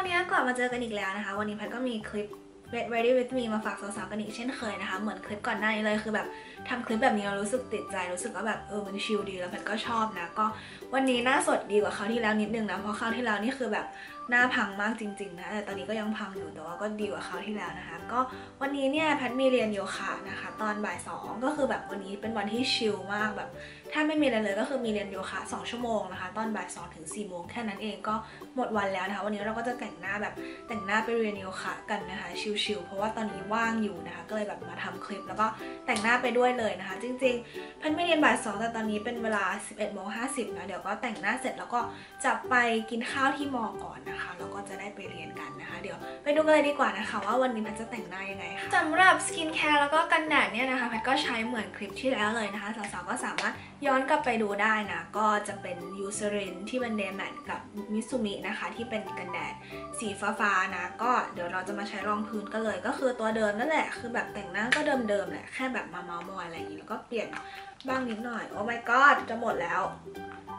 วันนี้กลับมาเจอกันอีกแล้วนะคะ วันนี้แพทก็มีคลิป Ready with me มาฝากสาวๆกันอีกเช่นเคยนะคะ เหมือนคลิปก่อนหน้านี้เลยคือแบบทำคลิปแบบนี้เรารู้สึกติดใจรู้สึกว่าแบบเออมันชิลดีแล้วแพทก็ชอบนะ ก็วันนี้หน้าสดดีกว่าคราวที่แล้วนิดนึงนะ เพราะคราวที่แล้วนี่คือแบบ หน้าพังมากจริงๆนะแต่ตอนนี้ก็ยังพังอยู่แต่ว่าก็ดีกว่าคราวที่แล้วนะคะ ก็วันนี้เนี่ยแพทมีเรียนโยคะนะคะ ตอนบ่ายสองก็คือแบบวันนี้เป็นวันที่ชิลมากแบบถ้าไม่มีอะไรเลยก็คือมีเรียนโยคะ 2 ชั่วโมงนะคะ ตอนบ่าย2ถึง4โมงแค่นั้นเองก็หมดวันแล้วนะคะ วันนี้เราก็จะแต่งหน้าแบบแต่งหน้าไปเรียนโยคะกันนะคะชิลๆเพราะว่าตอนนี้ว่างอยู่นะคะ ก็เลยแบบมาทำคลิปแล้วก็แต่งหน้าไปด้วยเลยนะคะ จริงๆพันไม่เรียนบ่าย2แต่ตอนนี้เป็นเวลา 11โมง50นะเดี๋ยวก็แต่งหน้าเสร็จแล้วก็จะไปกินข้าวที่มอก่อนนะคะแล้วก็จะได้ไปเรียนกันนะคะ เดี๋ยวไปดูกันเลยดีกว่านะคะ ว่าวันนี้พันจะแต่งหน้ายังไงค่ะสำหรับสกินแคร์แล้วก็กันแดดเนี่ยนะคะแพันก็ใช้เหมือนคลิปที่แล้วเลยนะคะสาวๆก็สามารถย้อนกลับไปดูได้นะก็จะเป็นยูเซรินที่เป็นเดย์แมทกับมิซูมินะคะที่เป็นกันแดดสีฟ้าๆนะก็เดี๋ยวเราจะมาใช้รองพื้นกันเลย ก็คือตัวเดิมนั่นแหละคือแบบแต่งหน้าก็เดิมๆแหละแค่แบบมาเมาส์มอยอะไรอย่างนี้แล้วก็เปลี่ยนบ้างนิดหน่อยโอ้ my god จะหมดแล้ว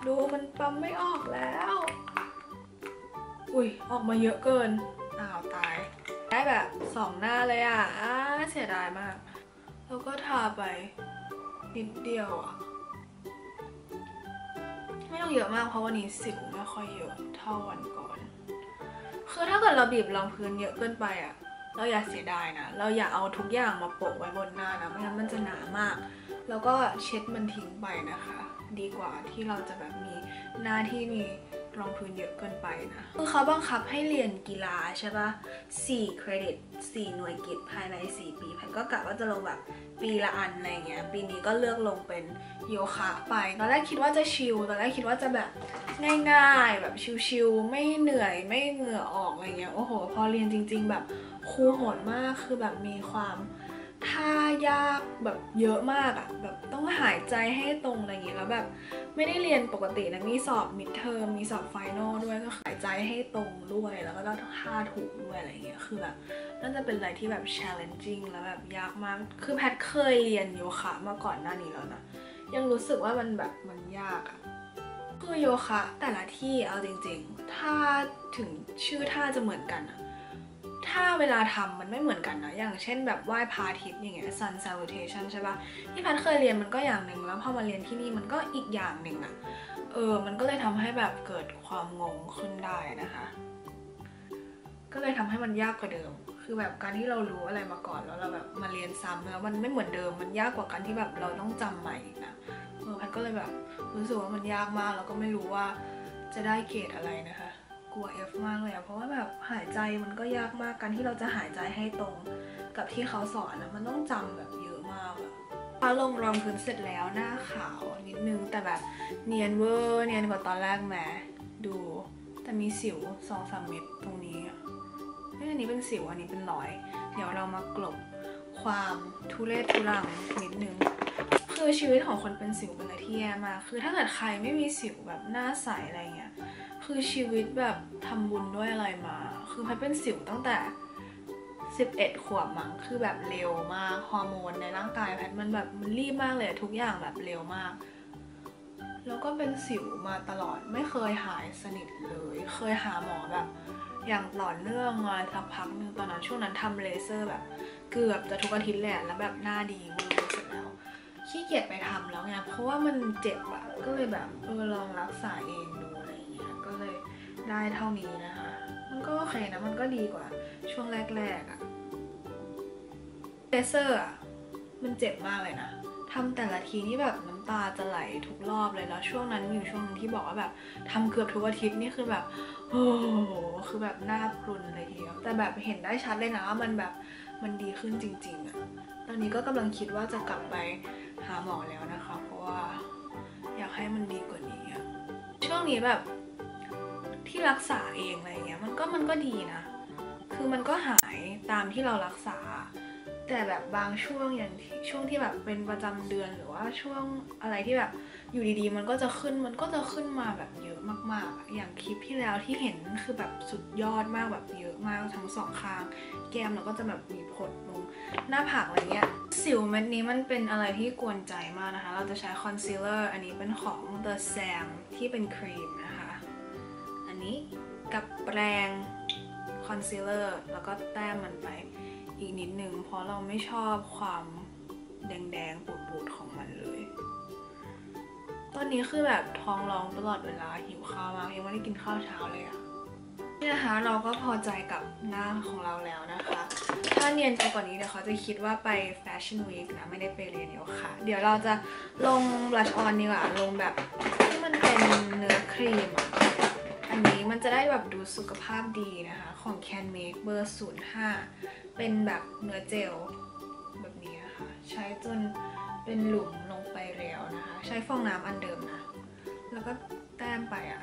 ดูมันปั๊มไม่ออกแล้ว อุ้ยออกมาเยอะเกิน อ้าวตาย ได้แบบสองหน้าเลยอะอ้าเสียดายมาก แล้วก็ทาไป นิดเดียวอะ ไม่ต้องเยอะมากเพราะวันนี้สิวไม่ค่อยเยอะเท่าวันก่อน คือถ้าเกิดเราบีบรองพื้นเยอะเกินไปอะ เราอย่าเสียดายนะ เราอย่าเอาทุกอย่างมาโปะไว้บนหน้านะ ไม่งั้นมันจะหนามาก แล้วก็เช็ดมันทิ้งไปนะคะ ดีกว่าที่เราจะแบบมีหน้าที่มี รองพื้นเยอะเกินไปนะคือเขาบังคับให้เรียนกีฬาใช่ปะ4เครดิต 4 หน่วยกิจภายใน 4 ปีแพนก็กะว่าจะลงแบบปีละอันอะไรเงี้ย ปีนี้ก็เลือกลงเป็นโยคะไป ตอนแรกคิดว่าจะชิล ตอนแรกคิดว่าจะแบบง่ายๆ แบบชิลๆ ไม่เหนื่อย ไม่เหงื่อออกอะไรเงี้ย โอ้โห พอเรียนจริง ๆ แบบครูโหดมาก คือแบบมีความ ท่ายากแบบเยอะมากอะแบบต้องหายใจให้ตรงอะไรอย่างงี้แล้วแบบไม่ได้เรียนปกตินะมีสอบมิดเทอมมีสอบไฟนอลด้วยก็หายใจให้ตรงด้วยแล้วก็ต้องท่าถูกด้วยอะไรอย่างเงี้ยคือแบบน่าจะเป็นอะไรที่แบบ challenging แล้วแบบยากมาก คือแพทเคยเรียนโยคะมาก่อนหน้านี้แล้วนะยังรู้สึกว่ามันแบบมันยากอะคือโยคะแต่ละที่เอาจริงๆ ถ้าถึงชื่อท่าจะเหมือนกันอะ ถ้าเวลาทำมันไม่เหมือนกันนะ อย่างเช่นแบบไหว้พาทิตย์อย่างเงี้ย sun salutation ใช่ปะที่พัดเคยเรียนมันก็อย่างหนึ่งแล้วพอมาเรียนที่นี่มันก็อีกอย่างหนึ่งอะเออ มันก็เลยทำให้แบบเกิดความงงขึ้นได้นะคะ ก็เลยทำให้มันยากกว่าเดิม คือแบบการที่เรารู้อะไรมาก่อนแล้วเราแบบมาเรียนซ้ำแล้วมันไม่เหมือนเดิม มันยากกว่าการที่แบบเราต้องจำใหม่อีกนะเออพัดก็เลยแบบรู้สึกว่ามันยากมากแล้วก็ไม่รู้ว่าจะได้เกรดอะไรนะคะ กลัว F มากเลยอะเพราะว่าแบบหายใจมันก็ยากมากการที่เราจะหายใจให้ตรง กับที่เขาสอนนะมันต้องจำแบบเยอะมากอะพอลงรองพื้นเสร็จแล้วหน้าขาวนิดนึงแต่แบบเนียนเวอร์เนียนกว่าตอนแรกแหมดูแต่มีสิวสองสามเม็ดตรงนี้อะอันนี้เป็นสิวอันนี้เป็นรอย เดี๋ยวเรามากลบความทุเรศทุรังนิดนึง คือชีวิตของคนเป็นสิวเป็นอะไรที่แย่มาก คือถ้าเกิดใครไม่มีสิวแบบหน้าใสอะไรเงี้ย คือชีวิตแบบทำบุญด้วยอะไรมา คือพัดเป็นสิวตั้งแต่ 11 ขวบมั้ง คือแบบเร็วมาก ฮอร์โมนในร่างกายแพทมันแบบมันรีบมากเลยทุกอย่างแบบเร็วมาก แล้วก็เป็นสิวมาตลอด ไม่เคยหายสนิทเลย เคยหาหมอแบบ อย่างต่อเนื่องมาสักพักหนึงตอนนั้นช่วงนั้นทำเลเซอร์แบบ เกือบจะทุกอาทิตย์แหละ แล้วแบบหน้าดีเวอร์เสร็จแล้ว ขี้เกียจไปทำแล้วไงเพราะว่ามันเจ็บอะก็เลยแบบเออลองรักษาเองดูอะไรอย่างเงี้ยก็เลยได้เท่านี้นะคะ มันก็โอเคนะมันก็ดีกว่าช่วงแรกๆอะเลเซอร์อะมันเจ็บมากเลยนะทำแต่ละทีนี่แบบน้ำตาจะไหลทุกรอบเลยแล้วช่วงนั้นอยู่ช่วงนึงที่บอกว่าแบบทำเกือบทุกอาทิตย์นี่คือแบบโอ้โหคือแบบหน้าพรุนเลยทีเดียวแต่แบบเห็นได้ชัดเลยนะว่ามันแบบมันดีขึ้นจริง ๆอะตอนนี้ก็กำลังคิดว่าจะกลับไปาหมอแล้วนะคะ เพราะว่าอยากให้มันดีกว่านี้อะช่วงนี้แบบที่รักษาเองอะไรเงี้ยมันก็มันก็ดีนะ คือมันก็หายตามที่เรารักษา แต่แบบบางช่วงอย่างที่ช่วงที่แบบเป็นประจำเดือนหรือว่าช่วงอะไรที่แบบอยู่ดีๆ มันก็จะขึ้นมันก็จะขึ้นมาแบบเยอะมากๆ อย่างคลิปที่แล้วที่เห็นคือแบบสุดยอดมากแบบเยอะมากทั้งสองข้าง แก้มแล้วก็จะแบบมีผดล หน้าผากอะไรเงี้ย สิวเม็ดนี้มันเป็นอะไรที่กวนใจมากนะคะ เราจะใช้คอนซีลเลอร์อันนี้เป็นของ The Sam ที่เป็นครีมนะคะ อันนี้กับแปรงคอนซีลเลอร์แล้วก็แต้มมันไปอีกนิดนึง เพราะเราไม่ชอบความแดงๆปูดๆของมันเลย ตอนนี้คือแบบท้องร้องตลอดเวลาหิวข้าวมากยังไม่ได้กินข้าวเช้าเลยอะ เนี่นะคะเราก็พอใจกับหน้าของเราแล้วนะคะ ถ้าเนียนไปกว่านี้เดี๋ยวเขาจะคิดว่าไปแฟชั่นวีคนะไม่ได้ไปเรียนเดียวค่ะ เดี๋ยวเราจะลงบลัชออนดีกว่าลงแบบที่มันเป็นเนื้อครีม อันนี้มันจะได้แบบดูสุขภาพดีนะคะ ของ Can Make เบอร์ 05 เป็นแบบเนื้อเจลแบบนี้นะคะ ใช้จนเป็นหลุมลงไปแล้วนะคะ ใช้ฟองน้ำอันเดิมนะ แล้วก็แต้มไปอะ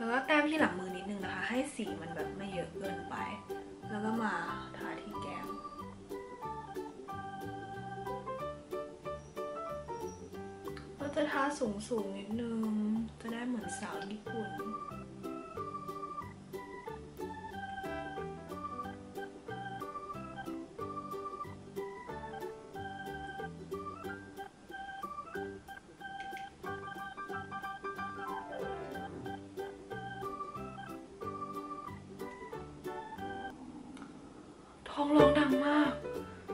แล้วก็แต้มที่หลังมือนิดนึงนะคะ ให้สีมันแบบไม่เยอะเกินไป แล้วก็มาทาที่แก้มก็จะทาสูงสูงๆนิดนึง ท้องร้องดังมาก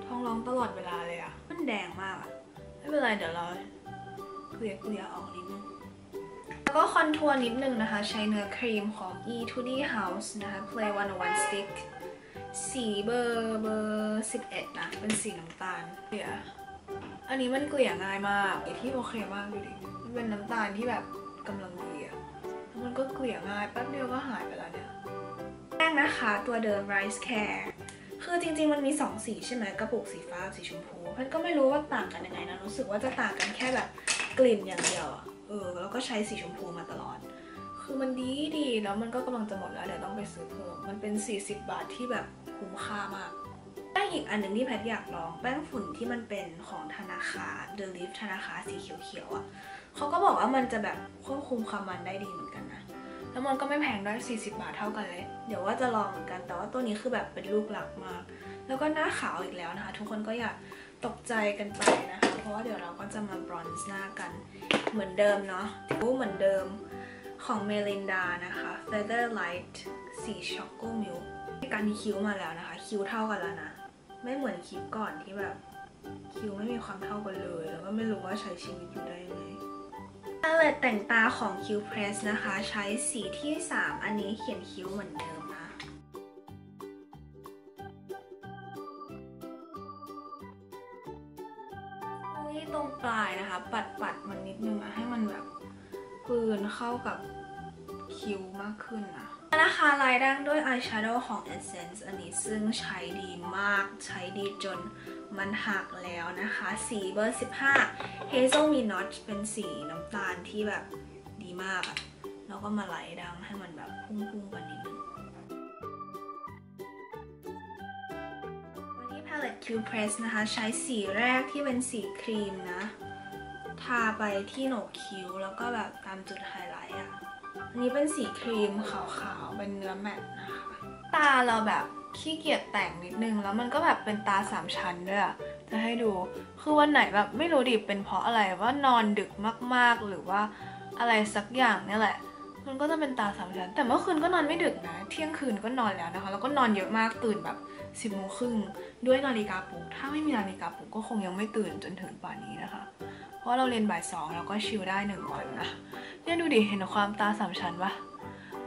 ท้องร้องตลอดเวลาเลยอะมันแดงมากอะไม่เป็นไรเดี๋ยวเราเกลี่ยเกลี่ยออกนิดนึงแล้วก็คอนทัวร์นิดนึงนะคะ ใช้เนื้อครีมของ E2D House นะคะ Play 101 Stick สีเบอร์เบอร์11 นะ เป็นสีน้ำตาลเกลี่ยอันนี้มันเกลี่ยง่ายมากไอที่โอเคมากดูดิ มันเป็นน้ำตาลที่แบบกำลังดีอะแล้วมันก็เกลี่ยง่ายแป๊บเดียวก็หายไปแล้วเนี่ยแป้งนะคะตัวเดิม Rice Care คือจริงๆมันมี 2 สีใช่ไหมกระปุกสีฟ้าสีชมพูพันก็ไม่รู้ว่าต่างกันยังไงนะรู้สึกว่าจะต่างกันแค่แบบกลิ่นอย่างเดียวเออแล้วก็ใช้สีชมพูมาตลอด คือมันดีดีแล้วมันก็กำลังจะหมดแล้วเดี๋ยวต้องไปซื้อเพิ่มมันเป็น 40 บาทที่แบบคุ้มค่ามากแป้งอีกอันหนึ่งที่แพทอยากลองแป้งฝุ่นที่มันเป็นของธนาคาร The Leaf ธนาคารสีเขียวๆอะเขาก็บอกว่ามันจะแบบควบคุมความมันได้ดีเหมือนกัน แล้วมันก็ไม่แพงด้วย40 บาทเท่ากันเลย เดี๋ยวว่าจะลองเหมือนกัน แต่ว่าตัวนี้คือแบบเป็นลูกหลักมาก แล้วก็หน้าขาวอีกแล้วนะคะ ทุกคนก็อย่าตกใจกันไปนะคะ เพราะว่าเดี๋ยวเราก็จะมาบรอนซ์หน้ากันเหมือนเดิมเนาะรูเหมือนเดิมของเมลินดานะคะ Feather Light สีช็อกโกมิลการคิ้วมาแล้วนะคะ คิ้วเท่ากันแล้วนะ ไม่เหมือนคลิปก่อนที่แบบคิ้วไม่มีความเท่ากันเลย แล้วก็ไม่รู้ว่าใช้ชีวิตอยู่ได้ยังไง พาเลตแต่งตาของ Q Press นะคะ ใช้สีที่ 3 อันนี้เขียนคิ้วเหมือนเดิมนะนี่ตรงปลายนะคะ ปัดปัดมันนิดนึงอะให้มันแบบปืนเข้ากับคิ้วมากขึ้นนะนะคะลายดั้งด้วยอายแชโดว์ของ Essence อันนี้ซึ่งใช้ดีมากใช้ดีจนมันหักแล้วนะคะ สีเบอร์ 15 Hazel m i n o t เป็นสีน้ำตาลที่แบบดีมากอะแล้วก็มาไหลดังให้มันแบบพุ่งๆกันนิดนึงวันนี้ Palette Q Press นะคะ ใช้สีแรกที่เป็นสีครีมนะ ทาไปที่โหนกคิ้ว แล้วก็แบบตามจุดไฮไลท์อะอันนี้เป็นสีครีมขาวๆ เป็นเนื้อแมตต์นะคะ ตาเราแบบขี้เกียจแต่งนิดนึง แล้วมันก็แบบเป็นตาสามชั้นด้วยอะ จะให้ดู คือวันไหนแบบไม่รู้ดิเป็นเพราะอะไรว่านอนดึกมากๆ หรือว่าอะไรสักอย่างเนี่ยแหละ มันก็จะเป็นตาสามชั้น แต่เมื่อคืนก็นอนไม่ดึกนะ เที่ยงคืนก็นอนแล้วนะคะ แล้วก็นอนเยอะมากตื่นแบบสิบโมงครึ่งด้วยนาฬิกาปลุก ถ้าไม่มีนาฬิกาปลุกก็คงยังไม่ตื่นจนถึงป่านนี้นะคะ เพราะเราเรียนบ่ายสองแล้วก็ชิลได้หนึ่งวันนะ เนี่ยดูดิ เห็นความตาสามชั้นปะ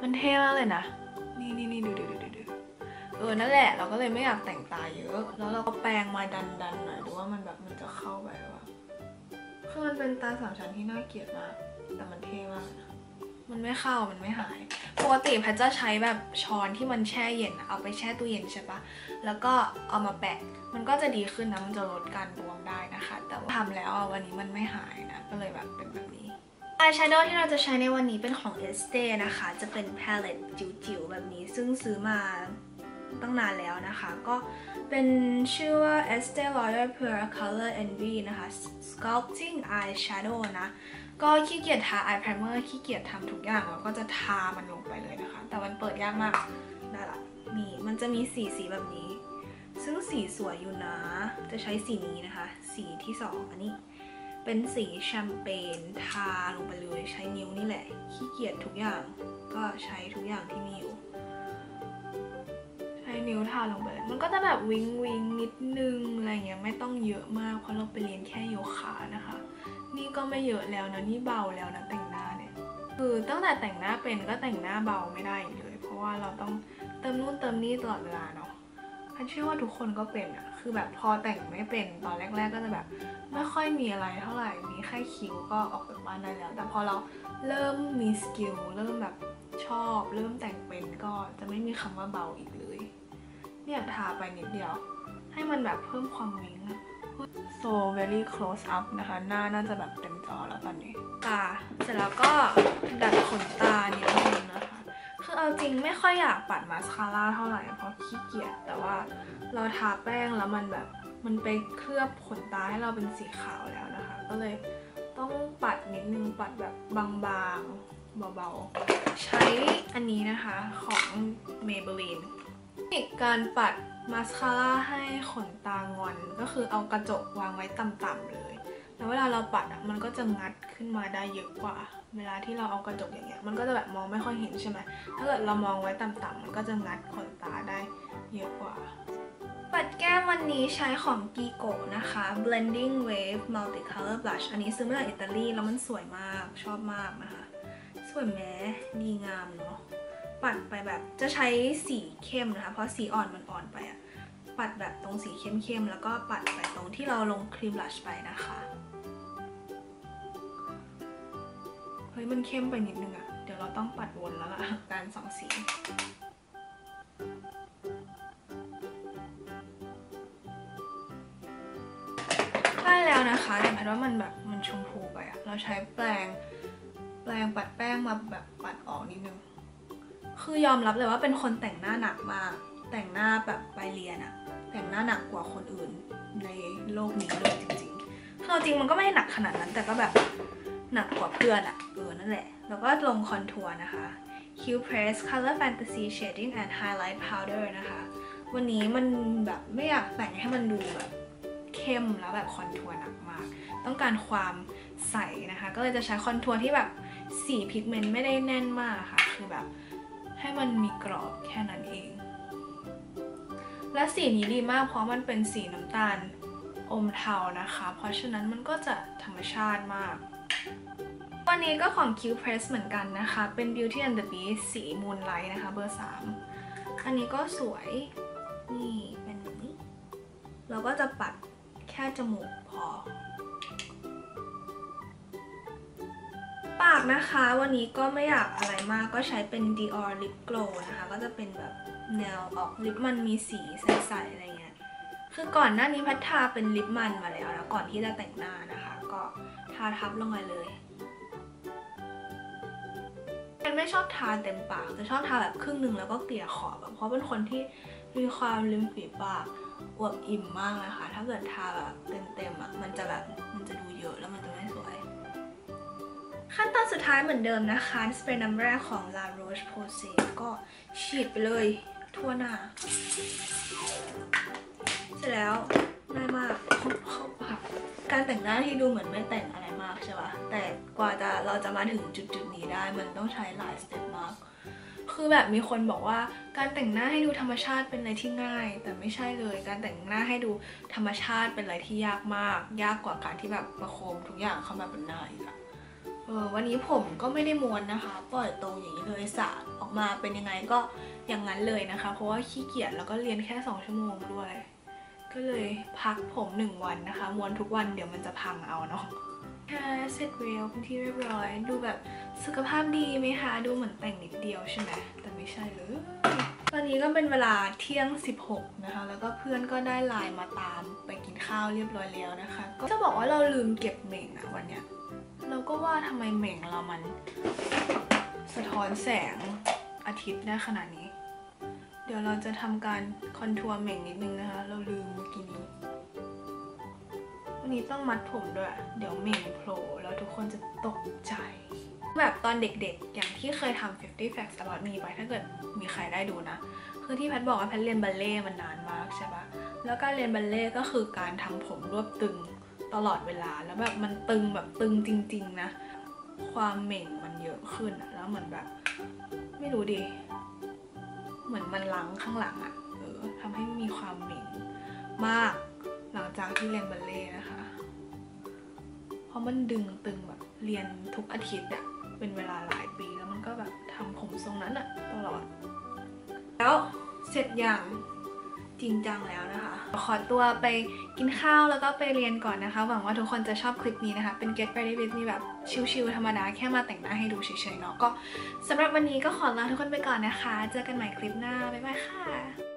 มันเท่มากเลยนะ นี่นี่นี่ดูดูดูดูดู เออนั่นแหละเราก็เลยไม่อยากแต่งตาเยอะ แล้วเราก็แปรงมาดันดันหน่อยดูว่ามันแบบมันจะเข้าไปวะคือมันเป็นตาสามชั้นที่น่าเกลียดมากแต่มันเท่มากนะมันไม่เข้ามันไม่หาย ปกติแพทจะใช้แบบช้อนที่มันแช่เย็นอะเอาไปแช่ตู้เย็นใช่ปะแล้วก็เอามาแปะ มันก็จะดีขึ้นนะมันจะลดการบวมได้นะคะ แต่ว่าทำแล้วอะวันนี้มันไม่หายนะ ก็เลยแบบเป็นแบบนี้อายแชโดว์ที่เราจะใช้ในวันนี้เป็นของ Estee นะคะ จะเป็น palette จิ๋วๆแบบนี้ซึ่งซื้อมา ตั้งนานแล้วนะคะ ก็เป็นชื่อว่า Estee Lauder Pure Color Envy นะคะ Sculpting Eyeshadow นะ ก็ขี้เกียจทา eye primer ขี้เกียจทำทุกอย่างแล้วก็จะทามันลงไปเลยนะคะ แต่มันเปิดยากมากได้ละมีมันจะมีสีสีแบบนี้ ซึ่งสีสวยอยู่นะ จะใช้สีนี้นะคะ สีที่สองอันนี้ เป็นสีแชมเปญทาลงไปเลย ใช้นิ้วนี่แหละ ขี้เกียจทุกอย่าง ก็ใช้ทุกอย่างที่มีอยู่ นิ้วทาลงไปเลย มันก็จะแบบวิงวิงนิดนึงอะไรเงี้ยไม่ต้องเยอะมากเพราะเราไปเรียนแค่โยคะนะคะ นี่ก็ไม่เยอะแล้วนะนี่เบาแล้วนะแต่งหน้าเนี่ยคือตั้งแต่แต่งหน้าเป็นก็แต่งหน้าเบาไม่ได้อีกเลย เพราะว่าเราต้องเติมนู่นเติมนี่ตลอดเวลาเนาะพันเชื่อว่าทุกคนก็เป็นอะคือแบบพอแต่งไม่เป็นตอนแรก ๆ ก็จะแบบ ไม่ค่อยมีอะไรเท่าไหร่มีแค่คิ้วก็ออกจากบ้านได้แล้ว แต่พอเราเริ่มมีสกิลเริ่มแบบชอบ เริ่มแต่งเป็นก็จะไม่มีคำว่าเบาอีกเลย เนี่ยทาไปนิดเดียว ให้มันแบบเพิ่มความวิง so very close up นะคะ หน้าน่าจะแบบเต็มจอแล้วตอนนี้ ตา เสร็จแล้วก็ดัดขนตานิดนึงนะคะ คือเอาจริงไม่ค่อยอยากปัดมาสคาร่าเท่าไหร่เพราะขี้เกียจ แต่ว่าเราทาแป้งแล้วมันแบบมันไปเคลือบขนตาให้เราเป็นสีขาวแล้วนะคะ ก็เลยต้องปัดนิดนึงปัดแบบบางๆเบาๆ ใช้อันนี้นะคะของ Maybelline นิคการปัดมาสคาร่าให้ขนตางอน ก็คือเอากระจกวางไว้ต่ำๆเลย แล้วเวลาเราปัดอะมันก็จะงัดขึ้นมาได้เยอะกว่า เวลาที่เราเอากระจกอย่างเงี้ยมันก็จะแบบมองไม่ค่อยเห็นใช่ไหมถ้าเกิดเรามองไว้ต่ำๆมันก็จะงัดขนตาได้เยอะกว่า ปัดแก้มวันนี้ใช้ของ g i g o นะคะ blending wave multicolor blush อันนี้ซื้อมาจากอิตาลีแล้วมันสวยมากชอบมากนะคะ สวยแม้ดีงามเนาะ ปัดไปแบบจะใช้สีเข้มนะคะ เพราะสีอ่อนมันอ่อนไปอะปัดแบบตรงสีเข้มๆแล้วก็ปัดไปตรงที่เราลงครีมบลัชไปนะคะเฮ้ยมันเข้มไปนิดนึงอะเดี๋ยวเราต้องปัดวนแล้วล่ะการสองสีได้แล้วนะคะแต่แพทว่ามันแบบมันชมพูไปอะเราใช้แปรงแปรงปัดแป้งมาแบบปัดออกนิดนึง คือยอมรับเลยว่าเป็นคนแต่งหน้าหนักมาก แต่งหน้าแบบไปเรียนอะแต่งหน้าหนักกว่าคนอื่นในโลกนี้เลยจริงๆเอาจริงมันก็ไม่ได้หนักขนาดนั้น แต่ก็แบบหนักกว่าเพื่อนอะเออนั่นแหละ แล้วก็ลงคอนทัวร์นะคะ Q Press Color Fantasy Shading and Highlight Powder นะคะ วันนี้มันแบบไม่อยากแต่งให้มันดูแบบเข้มแล้วแบบคอนทัวร์หนักมาก ต้องการความใสนะคะ ก็เลยจะใช้คอนทัวร์ที่แบบสีพิกเมนต์ไม่ได้แน่นมากค่ะ คือแบบ ให้มันมีกรอบแค่นั้นเอง และสีนี้ดีมากเพราะมันเป็นสีน้ำตาลอมเทานะคะ เพราะฉะนั้นมันก็จะธรรมชาติมาก วันนี้ก็ของ Q Press เหมือนกันนะคะ เป็น Beauty and the Beast สี Moonlight นะคะเบอร์ 3 อันนี้ก็สวย นี่เป็นแบบนี้ เราก็จะปัดแค่จมูกพอ ปากนะคะ วันนี้ก็ไม่อยากอะไรมากก็ใช้เป็น Dior Lip Glow นะคะ ก็จะเป็นแบบแนวออกลิปมันมีสีใสๆอะไรเงี้ย คือก่อนหน้านี้พัททาเป็นลิปมันมาแล้วนะก่อนที่จะแต่งหน้านะคะ ก็ทาทับลงไปเลยแอนไม่ชอบทาเต็มปากจะชอบทาแบบครึ่งหนึ่งแล้วก็เกลี่ยขอบอะเพราะเป็นคนที่มีความริมฝีปากอวบอิ่มมากนะคะ ถ้าเกิดทาแบบเต็มๆอะมันจะแบบมันจะดูเยอะแล้วมันจะ ขั้นตอนสุดท้ายเหมือนเดิมนะคะสเปรย์น้ำแร่ของ La Roche Posay ก็ฉีดไปเลยทั่วหน้า เสร็จแล้วง่ายมากเข้าปากการแต่งหน้าที่ดูเหมือนไม่แต่งอะไรมากใช่ปะแต่กว่าจะเราจะมาถึงจุดจุดๆนี้ได้มันต้องใช้หลายสเต็ปมาก คือแบบมีคนบอกว่าการแต่งหน้าให้ดูธรรมชาติเป็นอะไรที่ง่าย แต่ไม่ใช่เลย การแต่งหน้าให้ดูธรรมชาติเป็นอะไรที่ยากมาก ยากกว่าการที่แบบประโคมทุกอย่างเข้ามาบนหน้าอีกอะ ออวันนี้ผมก็ไม่ได้ม้วนนะคะ ปล่อยตรงอย่างนี้เลยสระออกมาเป็นยังไงก็อย่างนั้นเลยนะคะ เพราะว่าขี้เกียจแล้วก็เรียนแค่ 2 ชั่วโมงด้วย ก็เลยพักผมหนึ่งวันนะคะ ม้วนทุกวันเดี๋ยวมันจะพังเอาเนาะแค่เสร็จเรียวเป็นที่เรียบร้อย ดูแบบสุขภาพดีไหมคะ ดูเหมือนแต่งนิดเดียวใช่ไหมแต่ไม่ใช่เลย ตอนนี้ก็เป็นเวลาเที่ยง 16 นะคะ แล้วก็เพื่อนก็ได้ไลน์มาตามไปกินข้าวเรียบร้อยแล้วนะคะ ก็จะบอกว่าเราลืมเก็บเม่งอะวันเนี้ย เราก็ว่าทำไมเหม่งเรามัน สะท้อนแสงอาทิตย์ได้ขนาดนี้ เดี๋ยวเราจะทำการคอนทัวร์เหม่งนิดนึงนะคะ เราลืมเมื่อกี้นี้ วันนี้ต้องมัดผมด้วย เดี๋ยวเหม่งโผล่แล้วทุกคนจะตกใจ แบบตอนเด็กๆ อย่างที่เคยทำ50 facts about me ไปถ้าเกิดมีใครได้ดูนะ คือที่แพทบอกว่าแพทเรียนบัลเล่ต์มันนานมากใช่ปะแล้วการเรียนบัลเล่ต์ก็คือการทำผมรวบตึง ตลอดเวลาแล้วแบบมันตึงแบบตึงจริง ๆ นะ ความเหม่งมันเยอะขึ้นอะแล้วเหมือนแบบ ไม่รู้ดิเหมือนมันลังข้างหลังอะเออทำให้มีความเหม่งมากหลังจากที่เรียนบัลเล่นะคะ เพราะมันดึงตึงแบบเรียนทุกอาทิตย์อะเป็นเวลาหลายปีแล้วมันก็แบบทำผมทรงนั้นอะตลอด แล้วเสร็จอย่าง จริงจังแล้วนะคะ ขอตัวไปกินข้าวแล้วก็ไปเรียนก่อนนะคะ หวังว่าทุกคนจะชอบคลิปนี้นะคะ เป็น Get Ready with me แบบชิลๆธรรมดาแค่มาแต่งหน้าให้ดูเฉยๆเนาะก็สำหรับวันนี้ก็ขอลาทุกคนไปก่อนนะคะ เจอกันใหม่คลิปหน้า บ๊ายบายค่ะ